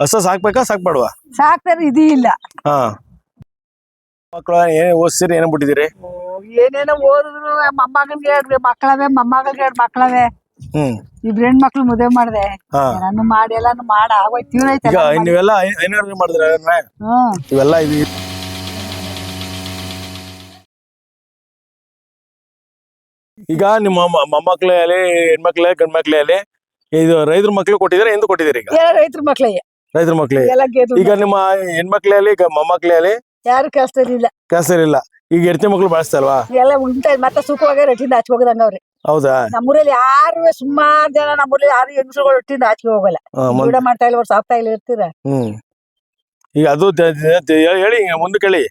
ಹಸ ಸಾಕ್ಬೇಕಾ ಸಾಕ್ಬೇಡವಾ ಸಾಕ್ತಾರೆ ಇದೀ ಇಲ್ಲ. ಹಾ. ಮಕ್ಕಳು ಏನೇ ಓದಿಸಿರಿ ಏನೇ ಬಿಟ್ಟಿದಿರಿ ಏನೇನೋ ಓದಿದ್ರು ಮೊಮ್ಮಗನ್ಗೆ ಹೇಳ್ರಿ ಮಕ್ಕಳವೇ ಮೊಮ್ಮಗನ್ಗೆ ಹೇಳ್ರಿ ಮಕ್ಕಳವೇ. ಹ್ಮ್. ಇಬ್ರು ಹೆಣ್ಮಕ್ಳು ಮದುವೆ ಮಾಡ್ದೆ. ಹಾ. ನಾನು ಮಾಡಿ ಎಲ್ಲಾನು ಮಾಡ ಆಗೋಯ್ತು ಈಗ ನೀವೆಲ್ಲ ಐನೂರು ಮಾಡಿದ್ರೆ ಹ್ಮ್. ಇವೆಲ್ಲ ಇದು ಈಗ ನಿಮ್ಮ ಮ- ಮೊಮ್ಮಕ್ಳೇ ಆಗಲಿ ಹೆಣ್ಮಕ್ಳೇ ಗಂಡ್ಮಕ್ಳೇ ಆಗಲಿ ಇದು ರೈತರ ಮಕ್ಳು ಕೊಟ್ಟಿದ್ದೀರಾ ಎಂದು ಕೊಟ್ಟಿದ್ದೀರಿ ಈಗ? ಎಲ್ಲ ರೈತರ ಮಕ್ಳಿಗೆ ರೈತರ ಮಕ್ಳಿಗೆ ಎಲ್ಲ ಈಗ ನಿಮ್ಮ ಹೆಣ್ಮಕ್ಳೇ ಆಗಲಿ ಮೊಮ್ಮಕ್ಳೇ ಆಗಲಿ ಯಾರು ಕೆಲಸ ಇಲ್ಲ ಕೆಲಸ ಇಲ್ಲ ಈಗ ಹೆಂಡತಿ ಮಕ್ಳು ಬಳಸ್ತಲ್ವಾ ಎಲ್ಲ ಉಂಟ ಮತ್ತೆ ಸುಖವಾಗಿ ರೊಟ್ಟಿಂದ ಹಚ್ಚಿ ಹೋಗದಂಗ ಅವ್ರಿ. ಹೌದಾ? ನಮ್ಮೂರಲ್ಲಿ ಯಾರು ಸುಮಾರು ಜನ ನಮ್ಮೂರಲ್ಲಿ ಯಾರು ಹೆಂಗಸುಗಳು ರೊಟ್ಟಿಂದ ಹಚ್ಚಿ ಹೋಗಲ್ಲ. ಮನ್- ಊಟ ಮಾಡ್ತಾ ಇಲ್ಲ ಅವ್ರು ಸಾಕ್ತಾ ಇಲ್ಲ ಇರ್ತೀರ? ಹ್ಮ್. ಈಗ ಅದು ದ- ದ- ದ- ಹೇಳಿ ಮುಂದೆ ಹೇಳಿ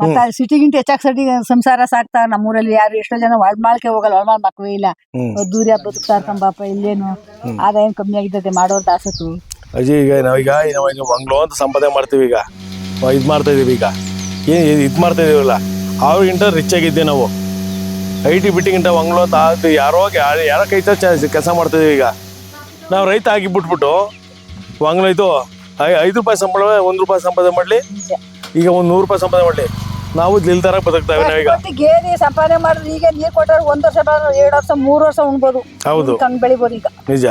ಮತ್ತೆ ಸಿಟಿಗಿಂತ ಹೆಚ್ಚಾಗಿ ಸಟಿ ಸಂಸಾರ ಸಾಕ್ತಾರ ನಮ್ಮೂರಲ್ಲಿ ಯಾರು ಎಷ್ಟೋ ಜನ ಒಳಮಾಳ್ಕೆ ಹೋಗಲ್ಲ ಒಳ್ಮಾಳ್ ಮಕ್ಳು ಇಲ್ಲ. ದೂರ ದೂರ ಬದುಕ್ತಾರ ಬಾಪ ಇಲ್ಲೇನು ಆದಾಯ ಕಮ್ಮಿ ಆಗಿದ್ದೆ ಮಾಡೋರ್ ದಾಸತ್ತು ಅಜ್ಜಿ ಈಗ ನಾವೀಗ ನಾವು ಈಗ ಮಂಗ್ಳು ಅಂತ ಸಂಪಾದನೆ ಮಾಡ್ತೀವಿ ಈಗ. ನಾವು ಇದು ಮಾಡ್ತಾ ಇದೀವಿ ಈಗ. ಏನು ಇದು ಮಾಡ್ತಾ ಇದೀವಲ್ಲ? ಅವ್ರಿಗಿಂತ ರಿಚ್ ಆಗಿದ್ದೆ ನಾವು. ಐ ಟಿ ಬಿಟ್ಟಿಗಿಂತ ಮಂಗ್ಳು ಅಂತ ಅದು ಯಾರೋ ಯಾರ- ಯಾರ ಕೈ ಕೆಲಸ ಮಾಡ್ತಾ ಇದೀವಿ ಈಗ. ನಾವು ರೈತ ಆಗಿಬಿಟ್ಬಿಟ್ಟು ಮಂಗ್ಳು ಇದು ಐ- ಐದು ರೂಪಾಯಿ ಸಂಬಳ ಒಂದು ರೂಪಾಯಿ ಸಂಪಾದನೆ ಮಾಡಲಿ. ಈಗ ಒಂದು ನೂರು ರೂಪಾಯಿ ಸಂಪಾದನೆ ಮಾಡಲಿ. ನಾವು ದಿಲ್ದಾರ ಬದುಕ್ತಾವೆ ನಾವೀಗ. ಗೇರಿ ಸಂಪಾದನೆ ಮಾಡಿದ್ರೆ ಈಗ ನೀರು ಕೊಟ್ಟರೆ ಒಂದು ವರ್ಷ ಎರಡು ವರ್ಷ ಮೂರು ವರ್ಷ ಉಣ್ಬೋದು. ಹೌದು. ಬೆಳಿಬೋದು ಈಗ. ನಿಜ.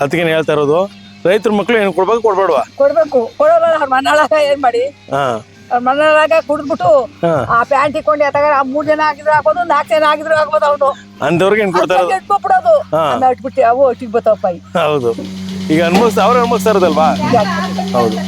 ಅದಕ್ಕೆ ಹೇಳ್ತಾ ಇರೋದು ರೈತರ ಮಕ್ಕಳು ಏನು ಕೊಡ್ಬೇಕು ಕೊಡ್ಬೇಡವಾ? ಕೊಡ್ಬೇಕು. ಕೊಡೋಲ್ಲ ಅವ್ರ ಮನಾಳಾಗ ಏನ್ ಮಾಡಿ? ಹಾ. ಅವ್ರ ಮನಾಳಾಗ ಕುಡಿದ್ಬಿಟ್ಟು ಆ ಪ್ಯಾಂಟ್ ಇಕ್ಕೊಂಡು ಎತ್ತಾಗ ಆ ಮೂರ್ ಜನ ಆಗಿದ್ರು ಆಗ್ಬೋದು ನಾಲ್ಕು ಜನ ಆಗಿದ್ರು ಆಗ್ಬೋದು ಅವನು ಅಂದವ್ರಿಗೆ ಏನು ಕೊಡ್ತಾರೆ ಇಟ್ಕೊಬಿಡೋದು ಹಾ. ಇಟ್ಬಿಟ್ಟು ಅವು ಒಟ್ಟಿಗೆ ಬತ್ತಾವಪ್ಪ. ಹೌದು. ಈಗ ಅನ್ಭವಿಸ್ತಾ ಅವ್ರು ಅನ್ಭವಿಸ್ತಾ ಇರೋದಲ್ವಾ? ಹೌದು.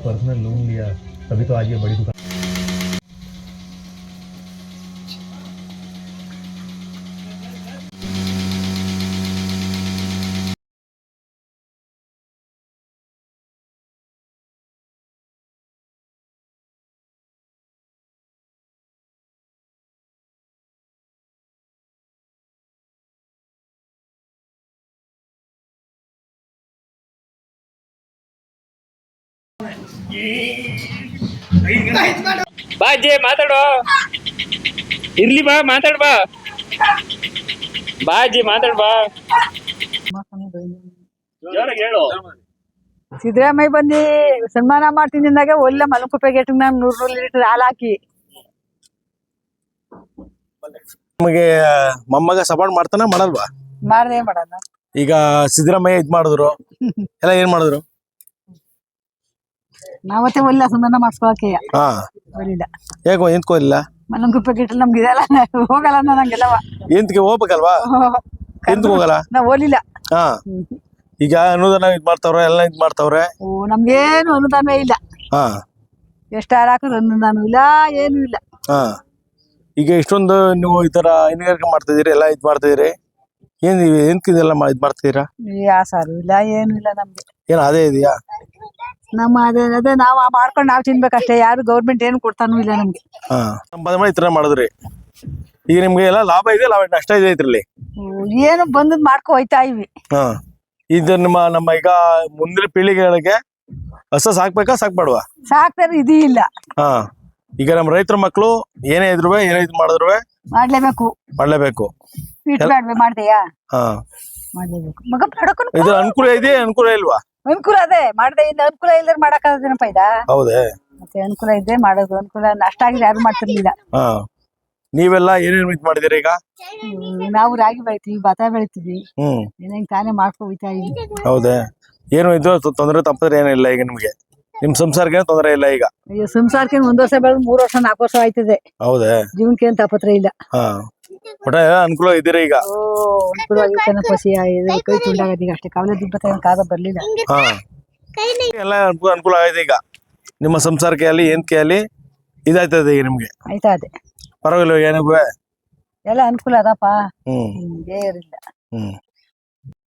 पर्सनल लोन लिया तभी तो आज ये बड़ी दुकान ಬಾ ಅಜ್ಜಿ ಮಾತಾಡು. ಇರ್ಲಿ ಬಾ ಮಾತಾಡ್ ಬಾ. ಬಾ ಅಜ್ಜಿ ಮಾತಾಡ್ ಬಾ. ಜೋರಾಗಿ ಹೇಳು. ಸಿದ್ದರಾಮಯ್ಯ ಬಂದು ಸನ್ಮಾನ ಮಾಡ್ತೀನಿ ಅಂದಾಗ ಒಳ್ಳೆ ಮಲಕುಪ್ಪೆ ಪ್ಯಾಕೆಟ್ ನಾನು ನೂರು ನೂರು ಲೀಟರ್ ಹಾಲು ಹಾಕಿ. ನಮಗೆ ಮೊಮ್ಮಗ ಸಪೋರ್ಟ್ ಮಾಡ್ತಾನ ಮಾಡಲ್ವಾ? ಮಾಡ್ದೆ ಮಾಡಲ್ಲ. ಈಗ ಸಿದ್ದರಾಮಯ್ಯ ಇದ್ ಮಾಡಿದ್ರು. ಎಲ್ಲ ಏನ್ ಮಾಡಿದ್ರು? ನಾವತ್ತೆ ಒಳ್ಳೆ ಸುಮ್ಮನೆ ಮಾಡಿಸ್ಕೊಳಕ್ಕೆ ಹಾ. ಒಳ್ಳಿಲ್ಲ. ಯಾಕೋ ಎಂತ್ಕೋಲಿಲ್ಲ ಮಲಂಕುಪ್ಪೆ ಗೇಟಲ್ಲಿ ನಮ್ಗೆ ಇದೆಲ್ಲ ಹೋಗಲ್ಲ ನಂಗೆಲ್ಲವ ಎಂತ್ಗೆ ಹೋಗ್ಬೇಕಲ್ವಾ? ಎಂತ ಹೋಗಲ್ಲ? ನಾವು ಓಲಿಲ್ಲ ಹಾ. ಈಗ ಅನುದಾನ ಇದ್ ಮಾಡ್ತಾವ್ರೆ ಎಲ್ಲ ಇದ್ ಮಾಡ್ತಾವ್ರೆ? ಓ ನಮ್ಗೇನು ಅನುದಾನ ಇಲ್ಲ. ಹಾ. ಎಷ್ಟು ಹಾಕಿದ್ರು ಅನುದಾನ ಇಲ್ಲ ಏನು ಇಲ್ಲ. ಹಾ. ಈಗ ಇಷ್ಟೊಂದು ನೀವು ಈ ತರ ಹೈನುಗಾರಿಕೆ ಮಾಡ್ತಾ ಇದೀರಿ ಎಲ್ಲ ಇದ್ ಮಾಡ್ತಾ ಇದೀರಿ. ಏನ್ ಇದೆಲ್ಲ ಇದು ಇದ್ ಮಾಡ್ತಿದ್ದೀರಾ ಯಾ ಸಾರು ಇಲ್ಲ ಏನು ಇಲ್ಲ ನಮ್ಗೆ. ಏನ್ ಅದೇ ಇದೆಯಾ? ನಮ್ಮ ಅದೇ ಅದೇ ನಾವು ಮಾಡ್ಕೊಂಡು ನಾವು ತಿನ್ಬೇಕಷ್ಟೇ. ಯಾರು ಗೌರ್ಮೆಂಟ್ ಏನು ಕೊಡ್ತಾನೂ ಇಲ್ಲ ನಮ್ಗೆ. ಹಾ. ಸಂಪಾದನೆ ಮಾಡಿ ಈ ತರ ಮಾಡಿದ್ರಿ. ಈಗ ನಿಮ್ಗೆ ಎಲ್ಲ ಲಾಭ ಇದೆ ಲಾಭ ನಷ್ಟ ಇದೆ ಇದ್ರಲ್ಲಿ? ಏನು ಬಂದದ್ ಮಾಡ್ಕೊ ಹೋಯ್ತಾ ಇವಿ ಹಾ. ಇದು ನಿಮ್ಮ ನಮ್ಮ ಈಗ ಮುಂದಿನ ಪೀಳಿಗೆಗಳಿಗೆ ಹಸ ಸಾಕ್ಬೇಕಾ ಸಾಕ್ಬೇಡವಾ ಸಾಕ್ತಾರೆ ಇದೀ ಇಲ್ಲ. ಹಾ. ಈಗ ನಮ್ಮ ರೈತರ ಮಕ್ಕಳು ಏನೇ ಇದ್ರು ಏನೇ ಇದು ಮಾಡಿದ್ರು ಮಾಡ್ಲೇಬೇಕು. ಮಾಡ್ಲೇಬೇಕು. ಇಟ್ ಮಾಡ್ದೆಯಾ ಹಾ. ಮಾಡ್ಲೇಬೇಕು. ಮಗ ಇದು ಅನುಕೂಲ ಇದೆ ಅನುಕೂಲ ಇಲ್ವಾ? ಅನುಕೂಲ ಅದೇ ಮಾಡದೆ ಇಂದ ಅನುಕೂಲ ಇಲ್ದ್ರೆ ಮಾಡಕ್ಕಾಗದೇನಪ್ಪ ಇದ ಹೌದೇ. ಮತ್ತೆ ಅನುಕೂಲ ಇದ್ರೆ ಮಾಡೋದು ಅನುಕೂಲ ನಷ್ಟ ಆಗಿದೆ ಯಾರು ಮಾಡ್ತಿರ್ಲಿಲ್ಲ. ಹಾ. ನೀವೆಲ್ಲ ಏನೇನು ಮಿತ್ ಮಾಡಿದಿರಿ ಈಗ? ಹ್ಮ್, ನಾವು ರಾಗಿ ಬೆಳಿತೀವಿ ಭತ್ತ ಬೆಳಿತೀವಿ. ಹ್ಮ್. ಏನೇನ್ ತಾನೇ ಮಾಡ್ಕೊ ಹೋಗ್ತಾ ಇದೀವಿ. ಹೌದೇ. ಏನು ಇದು ತೊಂದರೆ ತಪ್ಪದ್ರೆ ಏನಿಲ್ಲ ಈಗ ನಿಮ್ಗೆ? ನಿಮ್ ಸಂಸಾರಕ್ಕೆ ತೊಂದರೆ ಇಲ್ಲ ಈಗ? ಅಯ್ಯೋ ಸಂಸಾರಕ್ಕೆ ಒಂದ್ ವರ್ಷ ಬೆಳೆದು ಮೂರ್ ವರ್ಷ ನಾಲ್ಕು ವರ್ಷ ಆಯ್ತದೆ. ಹೌದೇ. ಜೀವನಕ್ಕೆ ಏನ್ ತಾಪತ್ರ ಇಲ್ಲ. ಹಾ. ಒಟ್ಟ ಅನುಕೂಲ ಇದೀರ ಈಗ. ಪಸಿ ಇದು ಕೈ ತುಂಡಾಗದ ಈಗ ಅಷ್ಟೇ. ಕಾವಲೆ ದಿಬ್ಬತ್ತ ಕಾದ ಬರ್ಲಿಲ್ಲ. ಹಾ. ಎಲ್ಲ ಅನುಕೂಲ ಅನುಕೂಲ ಆಗಿದೆ ಈಗ. ನಿಮ್ಮ ಸಂಸಾರಕ್ಕೆ ಅಲ್ಲಿ ಏನ್ ಅಲ್ಲಿ ಇದಾಯ್ತದೆ ಈಗ ನಿಮ್ಗೆ. ಆಯ್ತಾ ಅದೇ ಪರವಾಗಿಲ್ಲ ಏನಪ್ಪ ಎಲ್ಲ ಅನುಕೂಲ ಅದಪ್ಪ. ಹ್ಮ್. ಹ್ಮ್, ಬೇರಿಲ್ಲ ಹ್ಮ್.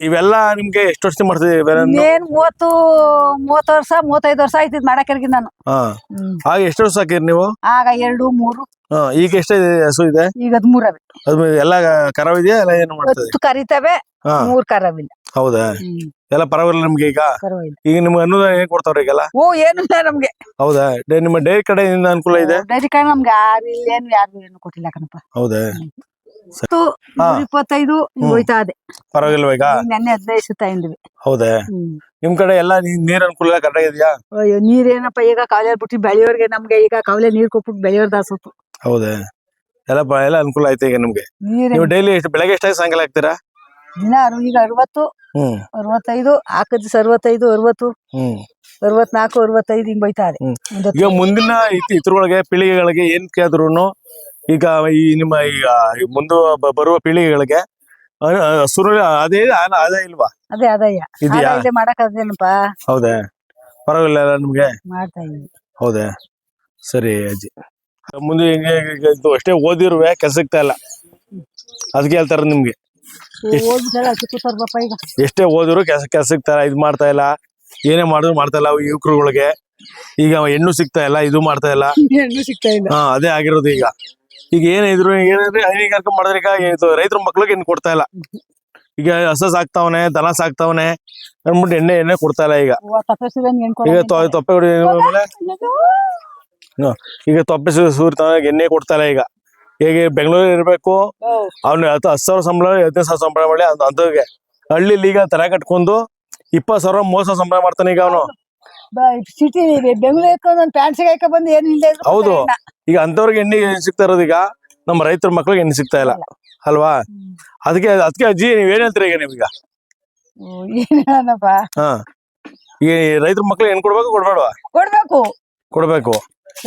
ಇವೆಲ್ಲ ನಿಮ್ಗೆ ಎಷ್ಟು ವರ್ಷ ಮಾಡ್ತಿದ್ದೀವಿ ಇವೆಲ್ಲ ಇನ್ನೇನ್ ಮೂವತ್ತು ಮೂವತ್ತು ವರ್ಷ ಮೂವತ್ತೈದು ವರ್ಷ ಆಯ್ತಿದ್ ಮಾಡಕ್ಕೆ ನಾನು. ಹಾ. ಹ್ಮ್. ಆಗ ಎಷ್ಟು ವರ್ಷ ಹಾಕಿರಿ ನೀವು? ಆಗ ಎರಡು ಮೂರು. ಹಾ ಈಗ ಎಷ್ಟು ಹಸು ಇದೆ? ಈಗ ಹದ್ಮೂರವೆ. ಅದು ಎಲ್ಲ ಕರಾವ್ ಇದೆಯಾ ಎಲ್ಲ ಏನು ಮಾಡ್ತದೆ ಹತ್ತು ಕರಿತವೆ ಹಾ. ಮೂರ್ ಕರವಿಲ್ಲ. ಹೌದಾ? ಹ್ಮ್. ಎಲ್ಲ ಪರವಾಗಿಲ್ಲ ನಿಮ್ಗೆ ಈಗ? ಕರವಿಲ್ಲ ಈಗ ನಿಮ್ಗೆ ಅನುದಾನ ಏನ್ ಕೊಡ್ತಾವ್ರಿ ಈಗೆಲ್ಲ? ಓ ಏನಿಲ್ಲ ನಮ್ಗೆ. ಹೌದಾ? ಡೇ- ನಿಮ್ಮ ಡೈರಿ ಕಡೆ ಅನುಕೂಲ ಇದೆ? ಡೈರಿ ಕಾರಣ ನಮ್ಗೆ ಯಾರು ಏನು ಯಾರು ಏನು ಕೊಟ್ಟಿಲ್ಲ ಕಣಪ್ಪ. ಹೌದಾ? ಇಪ್ಪತ್ತೈದು. ಹೋಯ್ತಾ ಇದೆ. ಪರವಾಗಿಲ್ವಾ ಈಗ. ನೆನ್ನೆ ಹದಿನೈದು ಸುತ್ತ ಇದ್ವಿ. ಹೌದಾ? ನಿಮ್ ಕಡೆ ಎಲ್ಲ ನೀರ್ ಅನುಕೂಲ ಕರೆಕ್ಟ್ ಇದೆಯಾ? ಅಯ್ಯೋ ನೀರೇನಪ್ಪ ಈಗ ಕಾವಲೆ ಬಿಟ್ಟು ಬೆಳೆಯೋರ್ಗೆ ನಮ್ಗೆ ಈಗ ಕಾವಲೆ ನೀರ್ ಕೊಟ್ಬಿಟ್ಟು ಬೆಳೆಯೋರ್ ದಾಸತ್ತು ಹೌದೇ? ಎಲ್ಲ ಎಲ್ಲ ಅನುಕೂಲ ಐತೆ ಈಗ ನಿಮ್ಗೆ. ನೀವು ಡೈಲಿ ಎಷ್ಟು ಬೆಳಗ್ಗೆ ಎಷ್ಟಾಗಿ ಸಾಯಂಕಾಲ ಹಾಕ್ತೀರಾ? ದಿನ ಈಗ ಅರವತ್ತು ಅರವತ್ತೈದು ಹಾಕದ್ ಅರವತ್ತೈದು ಅರವತ್ತು ಅರವತ್ನಾಲ್ಕು ಅರವತ್ತೈದು ಹಿಂಗ್ ಬೈತಾ ಇದೆ. ಈಗ ಮುಂದಿನ ಇತರೊಳಗೆ ಪೀಳಿಗೆಗಳಿಗೆ ಏನ್ ಕೇಳಿದ್ರು ಈಗ ಈ ನಿಮ್ಮ ಈಗ ಮುಂದೆ ಬರುವ ಪೀಳಿಗೆಗಳಿಗೆ ಹಸುರು ಅದೇ ಅದೇ ಇಲ್ವಾ? ಅದೇ ಅದಯ್ಯ ಇದೆಯಾ? ಹೌದಾ. ಪರವಾಗಿಲ್ಲ ಅಲ್ಲ ನಿಮ್ಗೆ? ಮಾಡ್ತಾ ಇದೀವಿ ಹೌದಾ. ಸರಿ ಅಜ್ಜಿ. ಮುಂದೆ ಹಿಂಗೆ ಈಗ ಇದು ಅಷ್ಟೇ ಓದಿರುವೆ ಕೆಲಸ ಸಿಗ್ತಾ ಇಲ್ಲ. ಅದಕ್ಕೆ ಹೇಳ್ತಾರ ನಿಮ್ಗೆ. ಈಗ. ಎಷ್ಟೇ ಓದಿರು ಕೆಲಸ ಕೆಲಸ ಸಿಗ್ತಾ ಇಲ್ಲ ಇದು ಮಾಡ್ತಾ ಇಲ್ಲ. ಏನೇ ಮಾಡಿದ್ರು ಮಾಡ್ತಾ ಇಲ್ಲ ಯುವಕರುಗಳಿಗೆ. ಈಗ ಹೆಣ್ಣು ಸಿಗ್ತಾ ಇಲ್ಲ ಇದು ಮಾಡ್ತಾ ಇಲ್ಲ. ಹೆಣ್ಣು ಸಿಗ್ತಾ ಇಲ್ಲ. ಹಾ ಅದೇ ಆಗಿರೋದು ಈಗ. ಈಗ ಏನಿದ್ರು ಏನಾದ್ರೆ ಹೈನುಗಾರಿಕೆ ಮಾಡಿದ್ರೆ ಈಗ ಇದು ರೈತರ ಮಕ್ಳಿಗೆ ಏನ್ ಕೊಡ್ತಾ ಇಲ್ಲ. ಈಗ ಹಸ ಸಾಕ್ತಾವನೆ ದನ ಸಾಕ್ತಾವನೆ ಅಂದ್ಬಿಟ್ಟು ಎಣ್ಣೆ ಎಣ್ಣೆ ಕೊಡ್ತಾ ಇಲ್ಲ ಈಗ. ಈಗ ತೊಪ್ಪೆ ಈಗ ತೊಪ್ಪೆ ಸೂರ್ತಾವ ಎಣ್ಣೆ ಕೊಡ್ತಾ ಇಲ್ಲ ಈಗ. ಹೇಗೆ ಬೆಂಗಳೂರು ಇರಬೇಕು ಅವ್ನು ಹತ್ತು ಹತ್ತು ಸಾವಿರ ಸಂಬಳ ಹದಿನೈದು ಸಾವಿರ ಸಂಬಳ ಮಾಡಿ ಅಂತ ಹಳ್ಳಿಲಿ ಈಗ ತಲೆ ಕಟ್ಕೊಂಡು ಇಪ್ಪತ್ತು ಸಾವಿರ ಮೂವತ್ತು ಸಾವಿರ ಸಂಬಳ ಮಾಡ್ತಾನೆ ಈಗ ಅವನು. ಸಿಟಿ ಬೆಂಗಳೂರು ಪ್ಯಾಂಟ್ ಸಿಗಾಕ ಬಂದು ಏನ್ ಹೌದು. ಈಗ ಅಂತವ್ರಿಗೆ ಎಣ್ಣೆ ಸಿಗ್ತಾ ಇರೋದು ಈಗ ನಮ್ಮ ರೈತರ ಮಕ್ಳಿಗೆ ಎಣ್ಣೆ ಸಿಗ್ತಾ ಇಲ್ಲ. ಅಲ್ವಾ. ಅದಕ್ಕೆ ಅದಕ್ಕೆ ಅಜ್ಜಿ ನೀವ್ ಏನ್ ಹೇಳ್ತೀರಾ ಈಗ ನೀವೀಗ ಓ, ಏನ್ ಹೇಳೋಣಪ್ಪ? ಹಾ. ಈಗ ರೈತರ ಮಕ್ಳಿಗೆ ಏನ್ ಕೊಡ್ಬೇಕು ಕೊಡ್ಬೇಡವಾ? ಕೊಡ್ಬೇಕು. ಕೊಡ್ಬೇಕು.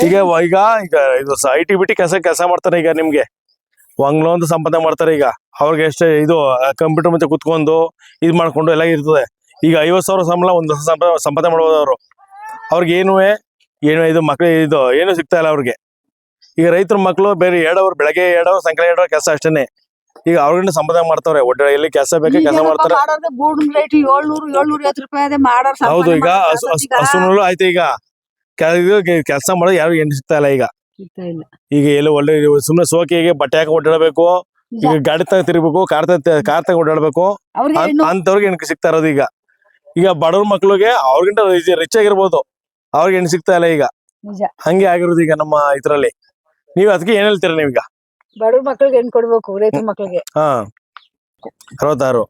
ಈಗ ಈಗ ಈಗ ಇದು ಐ ಟಿ ಬಿಟಿ ಕೆಲಸ ಕೆಲಸ ಮಾಡ್ತಾರೆ ಈಗ ನಿಮ್ಗೆ. ಅಂತ ಸಂಪಾದನೆ ಮಾಡ್ತಾರೆ ಈಗ. ಅವ್ರಿಗೆ ಎಷ್ಟೇ ಇದು ಕಂಪ್ಯೂಟರ್ ಮತ್ತೆ ಕುತ್ಕೊಂಡು ಇದು ಮಾಡ್ಕೊಂಡು ಎಲ್ಲ ಇರ್ತದೆ. ಈಗ ಐವತ್ತು ಸಾವಿರ ಸಂಬಳ ಒಂದು ಹೊಸ ಸಂಪ- ಸಂಪಾದನೆ ಮಾಡ್ಬೋದು ಅವರು ಅವ್ರಿಗೆ ಏನು ಏನು ಇದು ಮಕ್ಳು ಇದು ಏನು ಸಿಗ್ತಾ ಇಲ್ಲ ಅವ್ರಿಗೆ. ಈಗ ರೈತರ ಮಕ್ಕಳು ಬೇರೆ ಎರಡವ್ರು ಬೆಳಗ್ಗೆ ಎರಡವ್ರು ಸಾಯಂಕಾಲ ಎರಡವ್ರು ಕೆಲಸ ಅಷ್ಟೇನೆ. ಈಗ ಅವ್ರಿಗಿಂತ ಸಂಪಾದನೆ ಮಾಡ್ತಾವ್ರೆ? ಒಡ್ಡ ಎಲ್ಲಿ ಕೆಲಸ ಬೇಕು ಕೆಲಸ ಮಾಡ್ತಾರೆ. ಹೌದು ಈಗ ಹಸುನಲ್ಲೂ ಆಯ್ತು ಈಗ. ಕೆಲಸ ಮಾಡೋದು ಯಾರು ಏನು ಸಿಗ್ತಾ ಇಲ್ಲ ಈಗ. ಈಗ ಎಲ್ಲ ಒಳ್ಳೆ ಸುಮ್ಮನೆ ಸೋಕಿಗೆ ಬಟ್ಟೆ ಹಾಕಿ ಓಡಾಡಬೇಕು ಈಗ ಗಾಡಿ ತಗ ತಿರ್ಬೇಕು ಕಾರ್ ತಗ ಕಾರ್ ತಗ ಓಡಾಡಬೇಕು. ಅಂತವ್ರಿಗೆ ಏನಕ್ಕೆ ಸಿಗ್ತಾ ಇರೋದು ಈಗ? ಈಗ ಬಡವ್ರ ಮಕ್ಳಿಗೆ ಅವ್ರಿಗಿಂತ ರಿಚ್ ಆಗಿರ್ಬೋದು. ಅವ್ರಿಗೆ ಹೆಣ್ಣು ಸಿಗ್ತಾ ಇಲ್ಲ ಈಗ. ನಿಜ. ಹಂಗೆ ಆಗಿರೋದು ಈಗ ನಮ್ಮ ಇದ್ರಲ್ಲಿ. ನೀವ್ ಅದಕ್ಕೆ ಏನ್ ಹೇಳ್ತೀರಾ ನೀವೀಗ ಬಡವ್ರ ಮಕ್ಳಿಗೆ ಹೆಣ್ಣು ಕೊಡ್ಬೇಕು ರೈತರ ಮಕ್ಳಿಗೆ. ಹಾ. ಅರವತ್ತಾರು.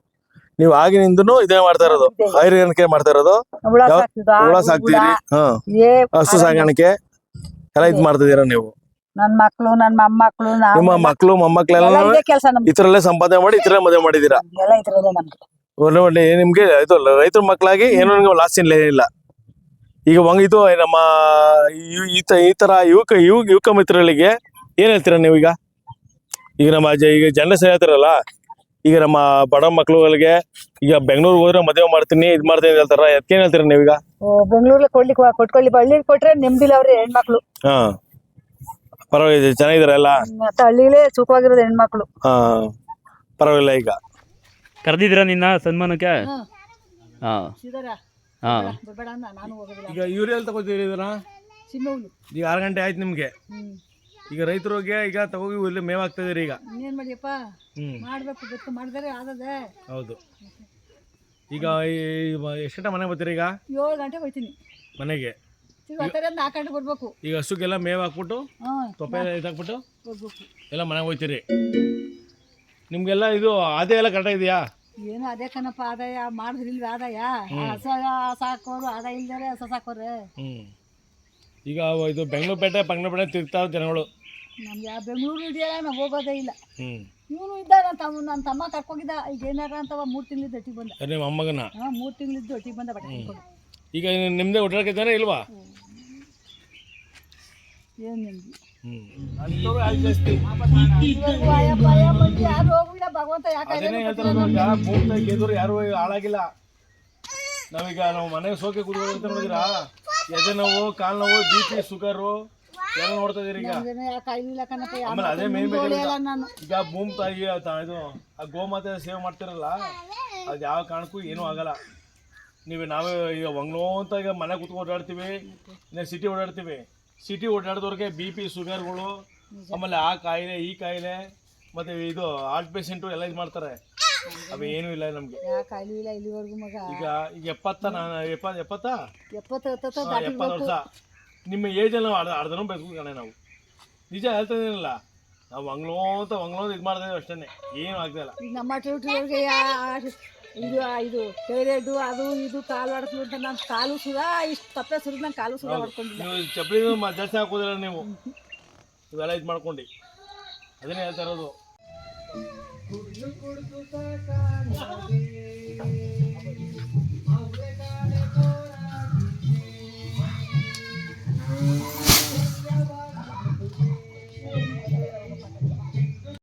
ನೀವು ಆಗಿನಿಂದನು ಇದೇ ಮಾಡ್ತಾ ಇರೋದು. ಹೈರಿಕೆ ಮಾಡ್ತಾ ಇರೋದು? ಹುಳ ಯಾವ- ಸಾಕ್ತಿದ್ವು, ಹುಳ ಸಾಕ್ತೀರಿ? ಹುಳ. ಹಾ. ಏ ಹಸು ಸಾಗಾಣಿಕೆ ಎಲ್ಲ ಇದ್ ಮಾಡ್ತಿದೀರ ನೀವು? ನನ್ ಮಕ್ಳು ನನ್ ಮೊಮ್ಮಕ್ಳು ನಿಮ್ಮ ಮಕ್ಳು ಮೊಮ್ಮಕ್ಳೆಲ್ಲ ಎಲ್ಲ ಇದೇ ಕೆಲ್ಸ ನಮ್ಗೆ ಇತರಲ್ಲೇ ಸಂಪಾದನೆ ಮಾಡಿ ಇತರ ಮದುವೆ ಮಾಡಿದೀರಾ ಎಲ್ಲ ಇದ್ರಲ್ಲೇ ನಮ್ಗೆ ಒಳ್ಳೆ ಒಳ್ಳೆ ನಿಮ್ಗೆ ಇದು ರೈತರ ಮಕ್ಕಳಾಗಿ ಏನೋ ನಿಮ್ಗೆ ಲಾಸ್ ಇಲ್ಲ. ಈಗ ಒಂಗ್ ಇದು ನಮ್ಮ ಈ- ಈ ತರ ಯುವಕ ಯುವ ಯುವಕ ಮಿತ್ರಗಳಿಗೆ ಏನ್ ಹೇಳ್ತೀರಾ ನೀವು ಈಗ ಈಗ ನಮ್ಮ ಈಗ ಜನರೇಷನ್ ಹೇಳ್ತಾರಲ್ಲ ಈಗ ನಮ್ಮ ಬಡ ಮಕ್ಳುಗಳಿಗೆ ಈಗ ಬೆಂಗಳೂರಿಗೆ ಹೋದ್ರೆ ಮದುವೆ ಮಾಡ್ತೀನಿ ಇದ್ ಮಾಡ್ತೀನಿ ಅಂತ ಹೇಳ್ತಾರ ಅದಕ್ಕೇನ್ ಹೇಳ್ತೀರಾ ನೀವೀಗ? ಬೆಂಗಳೂರಲ್ಲಿ ಕೊಡ್ಲಿಕ್ಕೆ ಕೊಟ್ಕೊಳ್ಳಿ ಹಳ್ಳಿಗೆ ಕೊಟ್ರೆ ನೆಮ್ಮದಿಲ್ಲ ಅವ್ರೆ ಹೆಣ್ಮಕ್ಳು. ಹಾ ಪರವಾಗಿಲ್ಲ ಚೆನ್ನಾಗಿದಾರ ಎಲ್ಲ? ಮತ್ತೆ ಹಳ್ಳಿಲೇ ಸುಖವಾಗಿರೋದು ಹೆಣ್ಮಕ್ಳು. ಹಾ ಪರವಾಗಿಲ್ಲ ಈಗ. ಕರೆದಿದ್ದೀರಾ ನಿನ್ನ ಸನ್ಮಾನಕ್ಕೆ? ಹಾ. ಹಾ. ನಾನು ಹೋಗೋದಿಲ್ಲ. ಈಗ ಎಲ್ಲಿ ತಗೋತೀರಿ ಇದನ್ನ ಈಗ ಆರು ಗಂಟೆ ಆಯ್ತು ನಿಮ್ಗೆ. ಈಗ ರೈತರಿಗೆ ಈಗ ತಗೋಗಿ ಇಲ್ಲಿ ಮೇವ್ ಈಗ. ಏನು ಮಾಡಿಯಪ್ಪ? ಮಾಡ್ಬೇಕು ಗೊತ್ತು ಮಾಡಿದರೆ ಆದದೆ ಹೌದು. ಈಗ ಎಷ್ಟು ಗಂಟೆ ಮನೆಗೆ ಬರ್ತೀರಿ ಈಗ? ಏಳು ಗಂಟೆ ಹೋಯ್ತೀನಿ ಮನೆಗೆ. ನಾಲ್ಕು ಗಂಟೆ ಬರ್ಬೇಕು. ಈಗ ಹಸುಗೆಲ್ಲ ಮೇವ್ ಹಾಕ್ಬಿಟ್ಟು ತೊಪ್ಪೆ ಎಲ್ಲ ಇದಾಕ್ಬಿಟ್ಟು ಎಲ್ಲ ಮನೆಗೆ ಹೋಗ್ತೀರಿ. ನಿಮ್ಗೆಲ್ಲ ಇದು ಅದೇ ಎಲ್ಲ ಕರೆಕ್ಟ್ ಇದೆಯಾ? ಏನು ಅದೇ ಕಣಪ್ಪ ಆದಾಯ ಮಾಡಿದ್ರಿಲ್ವ ಆದಾಯ? ಹಸ ಸಾಕೋರು ಆದಾಯ ಇಲ್ದರೆ ಹಸ ಸಾಕೋರೆ. ಈಗ ಇದು ಬೆಂಗಳೂರು ಪೇಟೆ ಪಂಗ್ಳೂರು ಪೇಟೆ ತಿರ್ತಾವ ಜನಗಳು. ನಮ್ಗೆ ಆ ಬೆಂಗಳೂರು ಇದೆಯಲ್ಲ ನಾವು ಹೋಗೋದೇ ಇಲ್ಲ. ಇವನು ಇದ್ದ ನನ್ನ ತಮ್ಮ ನನ್ನ ತಮ್ಮ ಕರ್ಕೋಗಿದ್ದ ಈಗ ಏನಾರ ಅಂತವ ಮೂರು ತಿಂಗಳಿದ್ದ ಹೊಟ್ಟಿ ಬಂದ. ನಿಮ್ಮ ಅಮ್ಮಗನ? ಹಾಂ ಮೂರು ತಿಂಗಳಿದ್ದು ಹೊಟ್ಟಿ ಬಂದ ಬಟ್ಟೆ ಹಾಕೊಂಡು ಈಗ ನಿಮ್ಮದೇ ಓಡಾಡಕ್ಕೆ ಇಲ್ವಾ? ಏನ್ ನಿಮ್ಗೆ ಅದೇನೇ ಹೇಳ್ತಾರಲ್ಲ ಈಗ ಭೂಮಿ ಗೆದ್ರು ಯಾರು ಹಾಳಾಗಿಲ್ಲ. ನಾವೀಗ ನಾವು ಮನೆಗೆ ಸೋಕೆ ಕೂತ್ಕೊಂಡು ನೋಡಿದಿರಾ? ಎದೆ ನೋವು ಕಾಲು ನೋವು ಬಿ ಪಿ ಶುಗರು ಎಲ್ಲ ನೋಡ್ತಾ ಇದೀರಿ ಈಗ. ಆಮೇಲೆ ಅದೇ ಮೇನ್ ಈಗ ಭೂಮಿ ತಾಯಿ ಇದು ಆ ಗೋಮಾತೆ ಸೇವೆ ಮಾಡ್ತಿರಲ್ಲ ಅದು ಯಾವ ಕಾರಣಕ್ಕೂ ಏನೂ ಆಗಲ್ಲ. ನೀವು ನಾವೇ ಈಗ ಒಂಗ್ಲೋ ಅಂತ ಈಗ ಮನೆ ಕೂತ್ಕೊಂಡು ಓಡಾಡ್ತೀವಿ ಸಿಟಿ ಓಡಾಡ್ತೀವಿ. ಸಿಟಿ ಓಡಾಡಿದವ್ರಿಗೆ ಬಿ ಪಿ ಶುಗರ್ಗಳು ಆಮೇಲೆ ಆ ಕಾಯಿಲೆ ಈ ಕಾಯಿಲೆ ಮತ್ತೆ ಇದು ಹಾರ್ಟ್ ಪೇಷಂಟು ಎಲ್ಲ ಇದು ಮಾಡ್ತಾರೆ. ಅವು ಏನೂ ಇಲ್ಲ ನಮಗೆ. ಯಾಕೆ ಕಾಯಿಲೆ ಇಲ್ಲ ಇಲ್ಲಿವರೆಗೂ ಮಗ. ಈಗ ಈಗ ಎಪ್ಪತ್ತ ನಾನು ಎಪ್ಪತ್ತು? ಎಪ್ಪತ್ತಾ ಎಪ್ಪತ್ತು ಹತ್ತತ್ತು ಹಾ, ಎಪ್ಪತ್ತು ವರ್ಷ. ನಿಮ್ಮ ಏಜಲ್ಲಿ ನಾವು ಅರ್ಧ ಅರ್ಧನೂ ಬೇಕು ಕಣೆ ನಾವು. ನಿಜ ಹೇಳ್ತಾ ಇದೀನಲ್ಲ ನಾವು ಹಂಗ್ಲೋ ಅಂತ ಹಂಗ್ಲೋ ಇದು ಮಾಡ್ತಾ ಇದೀವಿ ಅಷ್ಟೇ ಏನು ಆಗ್ತಾ ಇಲ್ಲ. ಈಗ ನಮ್ಮ ಟ್ಯೂಟ್ರಿಗೆ ಇದು ಆ ಇದು ಥೈರಾಯ್ಡು ಅದು ಇದು ಕಾಲು ಹೊಡ್ತು ಅಂತ ನಾನು ಕಾಲು ಸುಧಾ ಇಷ್ಟು ತಪ್ಪೆ ಸುರಿದು ನಾನು ಕಾಲು ಸುಧಾ ಮಾಡ್ಕೊಂಡಿದ್ದೆ ನೀವು ಚಪ್ಪಲಿ ದರ್ಶನ ಜಾಸ್ತಿ ಹಾಕೋದಿಲ್ಲ ನೀವು. ಇವೆಲ್ಲ ಇದು ಮಾಡ್ಕೊಂಡು. ಅದನ್ನೇ ಹೇಳ್ತಾ ಇರೋದು.